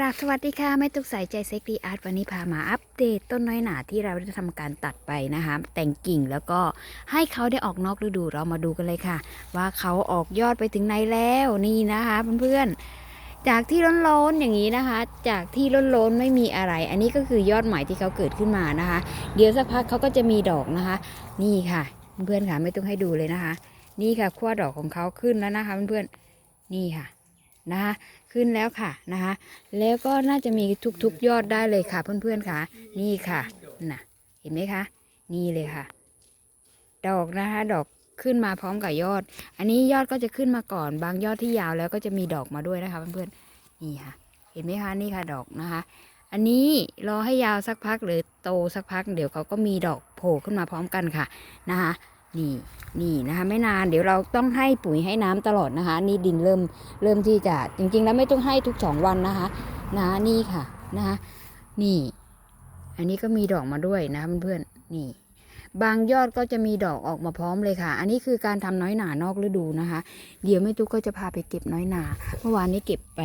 กราบสวัสดีค่ะแม่ตุกสายใจเซ็กดีอาร์ตวันนี้พามาอัปเดตต้นน้อยหนาที่เราได้ทำการตัดไปนะคะ แต่งกิ่งแล้วก็ให้เขาได้ออกนอกฤดูเรามาดูกันเลยค่ะ ว่าเขาออกยอดไปถึงไหนแล้วนี่นะคะเพื่อนๆจากที่ร้อนๆอย่างนี้นะคะ จากที่ร้อนๆไม่มีอะไร อันนี้ก็คือยอดใหม่ที่เขาเกิดขึ้นมานะคะ เดี๋ยวสักพักเขาก็จะมีดอกนะคะ นี่ค่ะ เพื่อนๆค่ะไม่ต้องให้ดูเลยนะคะ นี่ค่ะขั้วดอกของเขาขึ้นแล้วนะคะเพื่อนๆนี่ค่ะ นะคะขึ้นแล้วค่ะนะคะแล้วก็น่าจะมีทุกๆยอดได้เลยค่ะ เพื่อนๆค่ะ นี่ค่ะน่ะเห็นไหมคะ นี่เลยค่ะ ดอกนะคะดอกขึ้นมาพร้อมกับยอด อันนี้ยอดก็จะขึ้นมาก่อน บางยอดที่ยาวแล้วก็จะมีดอกมาด้วยนะคะเพื่อนๆนี่ค่ะ เห็นไหมคะนี่ค่ะดอกนะคะ อันนี้รอให้ยาวสักพักหรือโตสักพัก เดี๋ยวเขาก็มีดอกโผล่ขึ้นมาพร้อมกันค่ะนะคะ นี่นี่นะคะไม่นานเดี๋ยวเราต้องให้ปุ๋ยให้น้ำตลอดนะคะ นี่ดินเริ่มเริ่มที่จะจริง ๆ แล้วไม่ต้องให้ทุกสองวันนะคะนะนี่ค่ะนะคะนี่ อันนี้ก็มีดอกมาด้วยนะเพื่อนๆนี่ บางยอดก็จะมีดอกออกมาพร้อมเลยค่ะ อันนี้คือการทำน้อยหนานอกฤดูนะคะ เดี๋ยวแม่ตุ๊กก็จะพาไปเก็บน้อยหนา เมื่อวานนี้เก็บไป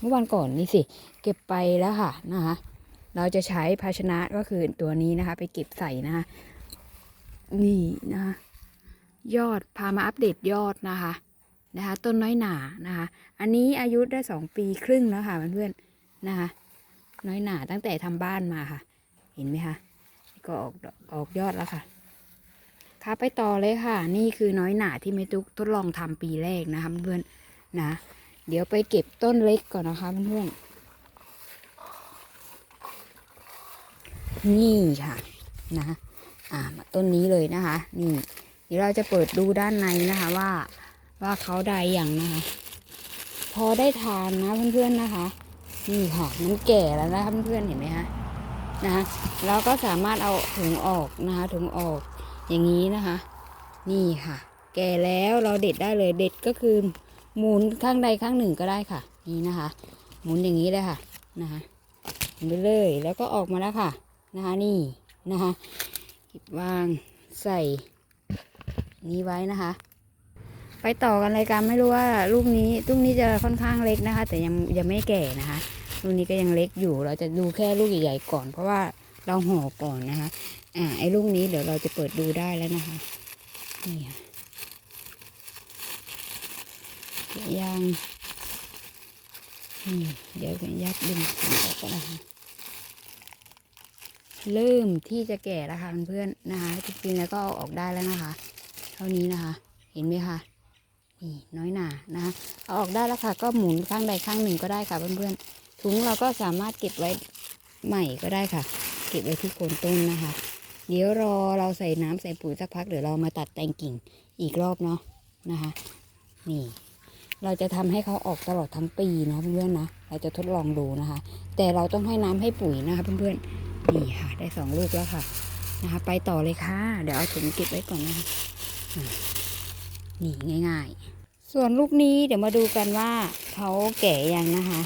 เมื่อวานก่อนนี่สิ เก็บไปแล้วค่ะนะคะ เราจะใช้ภาชนะก็คือตัวนี้นะคะ ไปเก็บใส่นะคะนี่นะคะ ยอดพามาอัปเดตยอดนะคะนะคะ ต้นน้อยหนานะคะ อันนี้อายุได้สองปีครึ่งแล้วค่ะเพื่อนๆนะคะ น้อยหนาตั้งแต่ทำบ้านมาค่ะ เห็นไหมคะก็ออกออกยอดแล้วค่ะค่ะไปต่อเลยค่ะ นี่คือน้อยหนาที่เมตุกทดลองทำปีแรกนะคะเพื่อนๆนะเดี๋ยวไปเก็บต้นเล็กก่อนนะคะเพื่อนๆนี่ค่ะนะอ่ามาต้นนี้เลยนะคะ นี่ เดี๋ยวเราจะเปิดดูด้านในนะคะว่าว่าเขาได้อย่างนะคะ พอได้ทานนะเพื่อนๆนะคะนี่ค่ะมันแก่แล้วนะคะเพื่อนๆเห็นไหมคะนะคะเราก็สามารถเอาถุงออกนะคะถุงออกอย่างนี้นะคะ นี่ค่ะ แก่แล้วเราเด็ดได้เลยเด็ดก็คือหมุนข้างใดข้างหนึ่งก็ได้ค่ะ นี่นะคะ หมุนอย่างนี้เลยค่ะนะคะหมุนไปเลยแล้วก็ออกมาแล้วค่ะนะคะ นี่นะคะวางใส่ นี้ไว้นะคะ ไปต่อกันเลยกันไม่รู้ว่าลูกนี้ลูกนี้จะค่อนข้างเล็กนะคะ แต่ยังยังไม่แก่นะคะลูกนี้ก็ยังเล็กอยู่ เราจะดูแค่ลูกใหญ่ๆก่อน เพราะว่าเราห่อก่อนนะคะ อ่าไอ้ลูกนี้เดี๋ยวเราจะเปิดดูได้แล้วนะคะนี่ค่ะเดี๋ยวยังเดี๋ยวกันยัดดึงออกก็ได้ค่ะเริ่มที่จะแก่แล้วค่ะเพื่อนนะคะจริงๆแล้วก็เอาออกได้แล้วนะคะ ท่านี้นะคะ เห็นไหมคะนี่น้อยหนานะคะเอาออกได้แล้วค่ะ ก็หมุนข้างใดข้างหนึ่งก็ได้ค่ะเพื่อนๆถุงเราก็สามารถเก็บไว้ใหม่ก็ได้ค่ะ เก็บไว้ที่โคนต้นนะคะ เดี๋ยวรอเราใส่น้ำใส่ปุ๋ยสักพักเดี๋ยวเรามาตัดแต่งกิ่งอีกรอบเนาะนะคะ นี่ เราจะทำให้เขาออกตลอดทั้งปีนะเพื่อนๆนะเราจะทดลองดูนะคะ แต่เราต้องให้น้ำให้ปุ๋ยนะคะเพื่อนๆนี่ค่ะ ได้สองลูกแล้วค่ะนะคะ ไปต่อเลยค่ะ เดี๋ยวเอาถุงเก็บไว้ก่อนนะคะ นี่ง่าย ๆ ส่วนลูกนี้เดี๋ยวมาดูกันว่าเขาแก่ยังนะคะ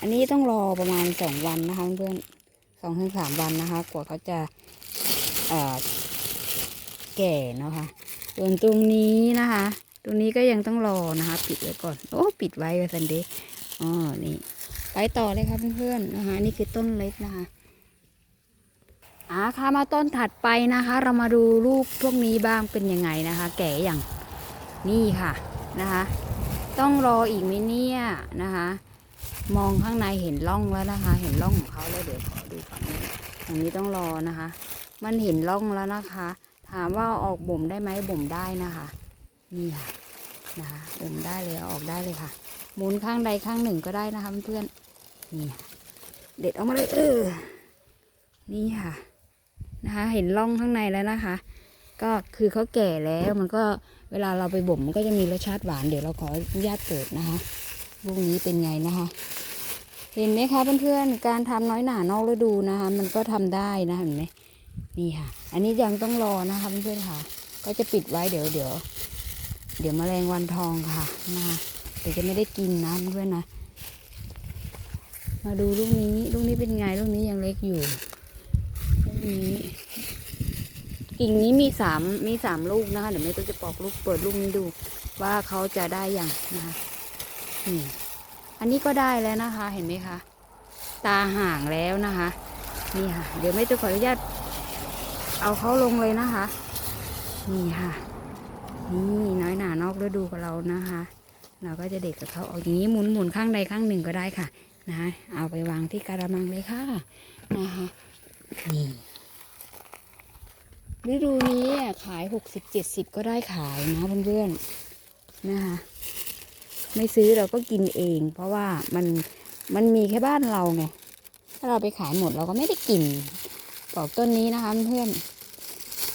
อันนี้ต้องรอประมาณสองวันนะคะเพื่อนสองถึงสามวันนะคะ กว่าเขาจะแก่เนาะคะส่วนตรงนี้นะคะ ตรงนี้ก็ยังต้องรอนะคะ ปิดไว้ก่อน โอ้ปิดไว้กับซันเดย์อ๋อนี่ไปต่อเลยค่ะเพื่อนๆนะคะ นี่คือต้นเล็กนะคะ อ่าค่ะมาต้นถัดไปนะคะ เรามาดูลูกพวกนี้บ้างเป็นยังไงนะคะ แก่อย่างนี่ค่ะนะคะ ต้องรออีกไหมเนี่ยนะคะ มองข้างในเห็นร่องแล้วนะคะ เห็นร่องของเขาแล้วเดี๋ยวขอดูฝั่งนี้ฝั่งนี้ต้องรอนะคะ มันเห็นร่องแล้วนะคะ ถามว่าออกบ่มได้ไหมบ่มได้นะคะนี่ค่ะนะคะบ่มได้เลยอออกได้เลยค่ะหมุนข้างใดข้างหนึ่งก็ได้นะคะเพื่อนๆนี่เด็ดออกมาเลยเออนี่ค่ะ นะคะ เห็นร่องข้างในแล้วนะคะ ก็คือเขาแก่แล้วมันก็เวลาเราไปบ่มมันก็จะมีรสชาติหวานเดี๋ยวเราขออนุญาตเปิดนะคะลูกนี้เป็นไงนะคะ เห็นไหมคะเพื่อนๆการทำน้อยหนานอกฤดูนะคะ มันก็ทำได้นะเห็นไหมนี่ค่ะ อันนี้ยังต้องรอนะคะเพื่อนๆค่ะ ก็จะปิดไว้เดี๋ยวเดี๋ยวเดี๋ยวแมลงวันทองค่ะนะคะเดี๋ยวจะไม่ได้กินนะเพื่อนๆนะมาดูลูกนี้ลูกนี้เป็นไงลูกนี้ยังเล็กอยู่ นี้กิ่งนี้มีสามมีสามลูกนะคะเดี๋ยวแม่ก็จะปอกลูกเปิดลูกนี้ดูว่าเขาจะได้อย่างนะคะนี่อันนี้ก็ได้แล้วนะคะ เห็นไหมคะ ตาห่างแล้วนะคะ นี่ค่ะ เดี๋ยวแม่จะขออนุญาตเอาเขาลงเลยนะคะ นี่ค่ะ นี่น้อยหนานอกฤดูกับเรานะคะ เราก็จะเด็ดกับเขาเอาอย่างนี้หมุนหมุนข้างใดข้างหนึ่งก็ได้ค่ะ นะคะเอาไปวางที่กระมังเลยค่ะนะคะนี่ ฤดูนี้ขายหกสิบเจ็ดสิบก็ได้ขายนะเพื่อนๆนะคะไม่ซื้อเราก็กินเอง เพราะว่ามันมันมีแค่บ้านเราไงถ้าเราไปขายหมดเราก็ไม่ได้กินปอกต้นนี้นะคะเพื่อน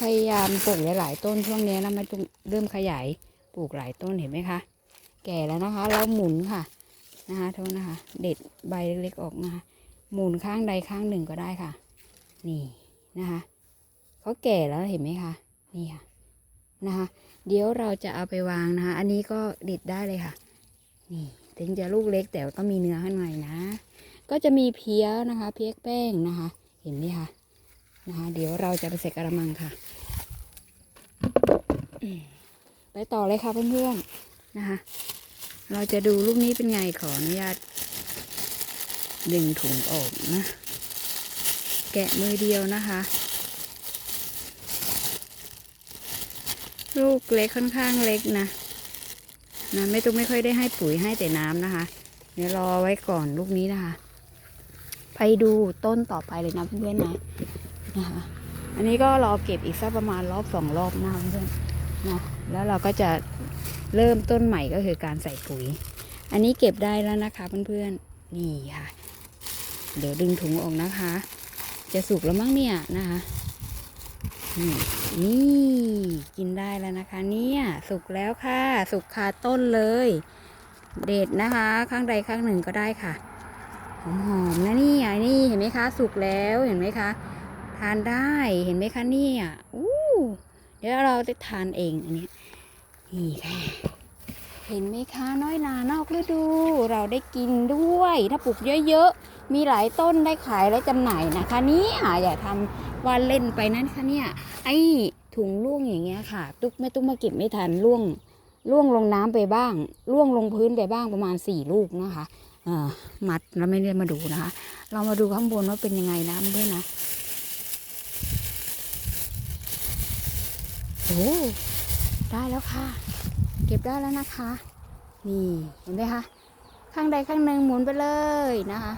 พยายามปลูกหลายๆต้นช่วงนี้นะมันเริ่มขยายปลูกหลายต้นเห็นไหมคะ แก่แล้วนะคะ เราหมุนค่ะนะคะโทษนะคะ เด็ดใบเล็กๆออกนะคะหมุนข้างใดข้างหนึ่งก็ได้ค่ะ นี่นะคะ เขาแก่แล้วเห็นไหมคะนี่ค่ะนะคะ เดี๋ยวเราจะเอาไปวางนะคะ อันนี้ก็ด็ดได้เลยค่ะ นี่ ถึงจะลูกเล็กแต่ก็มีเนื้อข้างในนะ ก็จะมีเพี้ยนะคะ เพี้ยแป้งนะคะ เห็นไหมคะนะคะ เดี๋ยวเราจะไปใส่กระมังค่ะ ไปต่อเลยค่ะเพื่อนๆนะคะ เราจะดูลูกนี้เป็นไงขออนุญาตดึงถุงออกนะ แกะมือเดียวนะคะ ลูกเล็กค่อนข้างเล็กนะนะไม่ต้องไม่ค่อยได้ให้ปุ๋ยให้แต่น้ำนะคะ เดี๋ยวรอไว้ก่อนลูกนี้นะคะ ไปดูต้นต่อไปเลยนะเพื่อนๆนะนะคะ อันนี้ก็รอเก็บอีกสักประมาณรอบสองรอบนะเพื่อนนะแล้วเราก็จะเริ่มต้นใหม่ก็คือการใส่ปุ๋ย อันนี้เก็บได้แล้วนะคะเพื่อนๆนี่ค่ะ เดี๋ยวดึงถุงออกนะคะ จะสุกแล้วมั้งเนี่ยนะคะ นี่นี่กินได้แล้วนะคะ เนี่ยสุกแล้วค่ะ สุกคาต้นเลย เด็ดนะคะ ข้างใดข้างหนึ่งก็ได้ค่ะหอมๆนะนี่อะนี่เห็นไหมคะ สุกแล้วเห็นไหมคะ ทานได้เห็นไหมคะเนี่ยอู้เดี๋ยวเราจะทานเองอันนี้นี่ค่ะเห็นไหมคะน้อยนานอกฤดู เราได้กินด้วย ถ้าปลูกเยอะๆ มีหลายต้นได้ขายและจำหน่ายนะคะนี่ยอย่าทำวันเล่นไปนั้นค่ะเนี่ยไอ้ถุงล่วงอย่างเงี้ยค่ะ ตุ๊กแม่ตุ๊กมาเก็บไม่ทันล่วงล่วงลงน้ำไปบ้างล่วงลงพื้นไปบ้างประมาณสี่ลูกนะคะอ่ามัดแล้วไม่ได้มาดูนะคะ เรามาดูข้างบนว่าเป็นยังไงนะเพื่อนนะโอ้ได้แล้วค่ะ เก็บได้แล้วนะคะ นี่เห็นไหมคะ ข้างใดข้างหนึ่งหมุนไปเลยนะคะ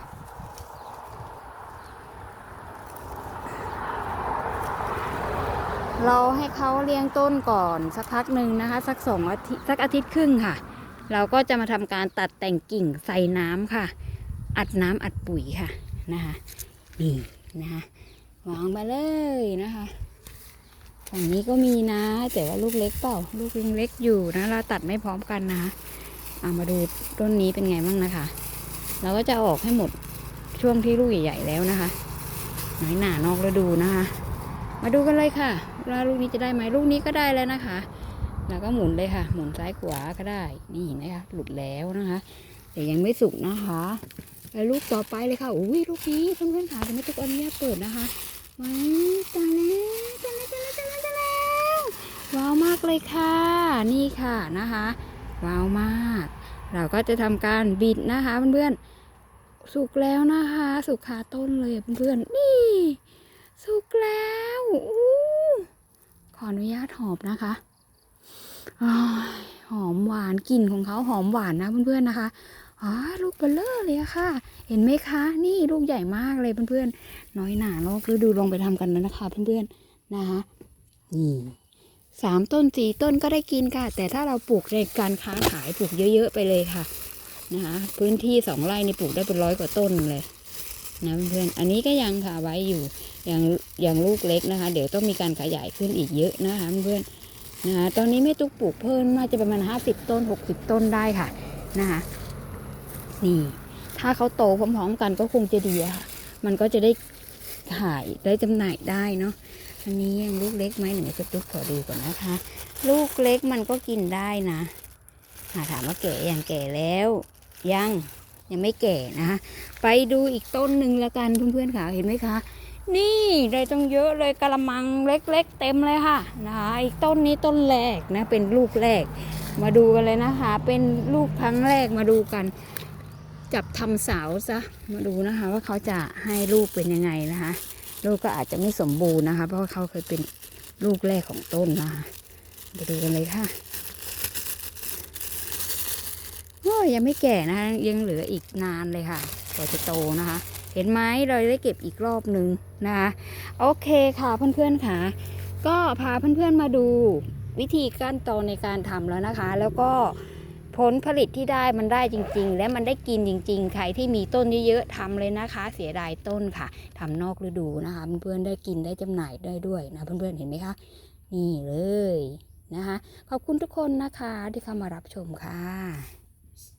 เราให้เขาเลี้ยงต้นก่อนสักพักหนึ่งนะคะ สักสองอาทิตย์สักอาทิตย์ครึ่งค่ะ เราก็จะมาทำการตัดแต่งกิ่งใส่น้ำค่ะ อัดน้ำอัดปุ๋ยค่ะนะคะนี่นะคะวางไปเลยนะคะฝั่งนี้ก็มีนะ แต่ว่าลูกเล็กเปล่า ลูกยังเล็กอยู่นะ เราตัดไม่พร้อมกันนะคะเอามาดูต้นนี้เป็นไงบ้างนะคะ เราก็จะอออกให้หมดช่วงที่ลูกใหญ่ๆแล้วนะคะน้อยหนานอกฤดูนะคะ มาดูกันเลยค่ะว่าลูกนี้จะได้ไหมลูกนี้ก็ได้แล้วนะคะ แล้วก็หมุนเลยค่ะ หมุนซ้ายขวาก็ได้ นี่เห็นไหมคะหลุดแล้วนะคะ แต่ยังไม่สุกนะคะไปลูกต่อไปเลยค่ะอุ้ยลูกนี้เพื่อนๆค่ะจะไม่ตุกอนุญาตเปิดนะคะว้ายตาแล้วตาแล้วตาแล้วตาแล้วตาแล้วว้าวมากเลยค่ะ นี่ค่ะนะคะ ว้าวมาก เราก็จะทำการบิดนะคะเพื่อนๆสุกแล้วนะคะ สุกคาต้นเลยเพื่อนๆนี่ สุกแล้วอขออนุญาตหอบนะคะอหอมหวานกลิ่นของเขาหอมหวานนะเพื่อนๆนะคะอ๋อลูกเบลเลอร์เลยค่ะ เห็นไหมคะ นี่ลูกใหญ่มากเลยเพื่อนๆน้อยหนาโลกฤดูลองไปทำกันแล้วนะคะเพื่อนๆนะคะนี่สามต้นสี่ต้นก็ได้กินค่ะ แต่ถ้าเราปลูกในการค้าขายปลูกเยอะๆไปเลยค่ะนะคะพื้นที่สองไร่นี่ปลูกได้เป็นร้อยกว่าต้นเลยนะเพื่อนๆอันนี้ก็ยังค่ะไว้อยู่ อย่างอย่างลูกเล็กนะคะ เดี๋ยวต้องมีการขยายขึ้นอีกเยอะนะคะเพื่อนนะคะตอนนี้แม่ตุ๊กปลูกเพิ่มน่าจะประมาณห้าสิบต้นหกสิบต้นได้ค่ะนะคะนี่ถ้าเขาโตพร้อมๆกันก็คงจะดีค่ะ มันก็จะได้ขายได้จำหน่ายได้เนาะอันนี้ยังลูกเล็กไหมหนูจะตุ๊กขอดูก่อนนะคะ ลูกเล็กมันก็กินได้นะหาถามว่าแก่ยังแก่แล้ว ยังยังไม่แก่นะคะไปดูอีกต้นหนึ่งแล้วกันเพื่อนๆค่ะเห็นไหมคะ นี่ได้ต้องเยอะเลยกระมังเล็กๆ เต็มเลยค่ะนะคะอีกต้นนี้ต้นแรกนะเป็นลูกแรก มาดูกันเลยนะคะ เป็นลูกครั้งแรกมาดูกัน จับทำสาซะมาดูนะคะ ว่าเขาจะให้ลูกเป็นยังไงนะคะ ลูกก็อาจจะไม่สมบูรณ์นะคะ เพราะว่าเขาเคยเป็นลูกแรกของต้นนะคะไปดูกันเลยค่ะโอ้ยังไม่แก่นะคะยังเหลืออีกนานเลยค่ะกว่าจะโตนะคะ เห็นไหมเราได้เก็บอีกรอบหนึ่งนะคะโอเคค่ะเพื่อนๆค่ะ ก็พาเพื่อนๆมาดูวิธีขั้นตอนในการทำแล้วนะคะ แล้วก็ผลผลิตที่ได้มันได้จริง ๆ และมันได้กินจริง ๆ ใครที่มีต้นเยอะๆทำเลยนะคะ เสียดายต้นค่ะทำนอกฤดูนะคะเพื่อนๆได้กินได้จำหน่ายได้ด้วยนะเพื่อนๆเห็นไหมคะนี่เลยนะคะ ขอบคุณทุกคนนะคะที่เข้ามารับชมค่ะ